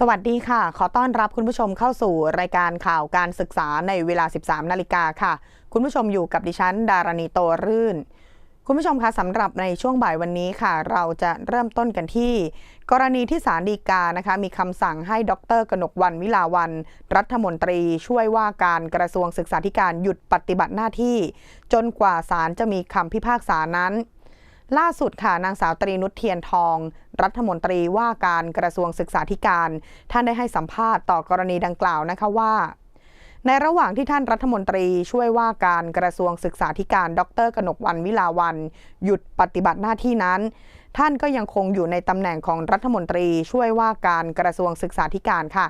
สวัสดีค่ะ ขอต้อนรับคุณผู้ชมเข้าสู่รายการข่าวการศึกษาในเวลา 13 นาฬิกาค่ะ คุณผู้ชมอยู่กับดิฉัน ดารณีโตรื่น คุณผู้ชมคะสำหรับในช่วงบ่ายวันนี้ค่ะ เราจะเริ่มต้นกันที่ กรณีที่ศาลฎีกานะคะ มีคำสั่งให้ดรกนกวันวิลาวัน รัฐมนตรีช่วยว่าการกระทรวงศึกษาธิการหยุดปฏิบัติหน้าที่ จนกว่าศาลจะมีคำพิพากษานั้น ล่าสุดค่ะนางสาวตรีนุชเทียนทอง รัฐมนตรีว่าการกระทรวงศึกษาธิการ ท่านได้ให้สัมภาษณ์ต่อกรณีดังกล่าวนะคะว่า ในระหว่างที่ท่านรัฐมนตรีช่วยว่าการกระทรวงศึกษาธิการ ดรกนกวันวิลาวันหยุดปฏิบัติหน้าที่นั้น ท่านก็ยังคงอยู่ในตำแหน่งของรัฐมนตรีช่วยว่าการกระทรวงศึกษาธิการค่ะ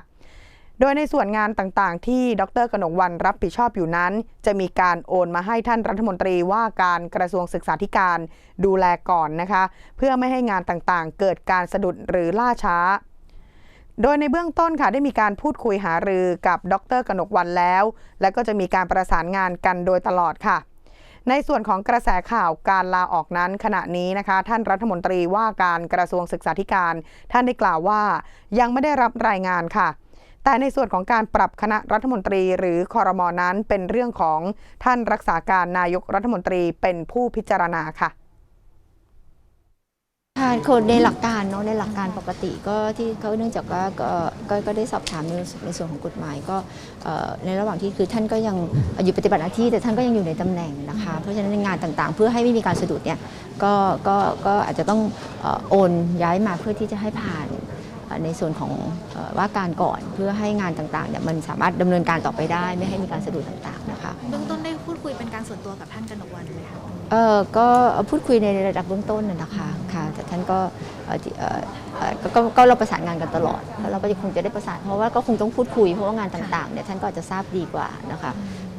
โดยในส่วนงานต่างๆ ที่ดรกนกวันรับผิดชอบอยู่นั้น จะมีการโอนมาให้ท่านรัฐมนตรีว่าการกระทรวงศึกษาธิการดูแลก่อนนะคะ เพื่อไม่ให้งานต่างๆ เกิดการสะดุดหรือล่าช้า โดยในเบื้องต้นค่ะได้มีการพูดคุยหารือกับดรกนกวันแล้ว และก็จะมีการประสานงานกันโดยตลอดค่ะในส่วนของกระแสข่าวการลาออกนั้นขณะนี้นะคะ ท่านรัฐมนตรีว่าการกระทรวงศึกษาธิการ ท่านได้กล่าวว่ายังไม่ได้รับรายงานค่ะ แต่ในส่วนของการปรับคณะรัฐมนตรีหรือคอรมอนั้นเป็นเรื่องของท่านรักษาการนายกรัฐมนตรีเป็นผู้พิจารณาค่ะค่ะคนในหลักการเนาะในหลักการปกติก็ที่เขาเนื่องจากว่าก็ก็ได้สอบถามในในส่วนของกฎหมายก็ในระหว่างที่คือท่านก็ยังอยู่ปฏิบัติหน้าที่แต่ท่านก็ยังอยู่ในตำแหน่งนะคะเพราะฉะนั้นในงานต่างๆ เพื่อให้ไม่มีการสะดุดเนี่ยก็ก็ก็อาจจะต้องโอนย้ายมาเพื่อที่จะให้ผ่าน ในส่วนของเอ่อว่าการก่อนเพื่อให้งานต่างๆเนี่ยมันสามารถดำเนินการต่อไปได้ ไม่ให้มีการสะดุดต่างๆนะคะเบื้องต้นได้พูดคุยเป็นการส่วนตัวกับท่านกนกวันไหมคะเออก็พูดคุยในระดับเบื้องต้นน่ะนะคะค่ะแต่ท่านก็เอ่อที่เอ่อเอ่อก็ก็ก็เราประสานงานกันตลอดแล้วเราก็คงจะได้ประสานเพราะว่าก็คงต้องพูดคุยเพราะว่างานต่างๆเนี่ยท่านก็อาจจะทราบดีกว่านะคะ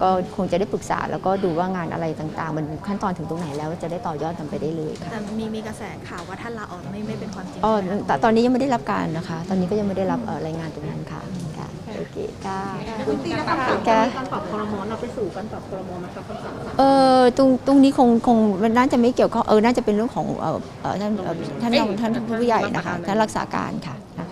ก็คงจะได้ปรึกษาแล้วก็ดูว่างานอะไรต่างๆ มันขั้นตอนถึงตรงไหนแล้วจะได้ต่อยอดกันไปได้เลยค่ะแต่มีมีกระแสข่าวว่าท่านลาออกไม่ไม่เป็นความจริงอ๋อใช่ไหมแต่คะตอนนี้ยังไม่ได้รับการนะคะ ตอนนี้ก็ยังไม่ได้รับเอ่อรายงานตรงนั้นค่ะค่ะโอเคค่ะคุณตีนะคะค่ะการปรับคอรมอเราไปสู่การปรับคอรมอนะคะคำสั่งศาลเออตรงตรงนี้คงคงมันน่าจะไม่เกี่ยวข้องเออน่าจะเป็นเรื่องของเอ่อเอ่อท่านเอ่อท่านรองท่านผู้ใหญ่นะคะท่านรักษาการค่ะนะคะ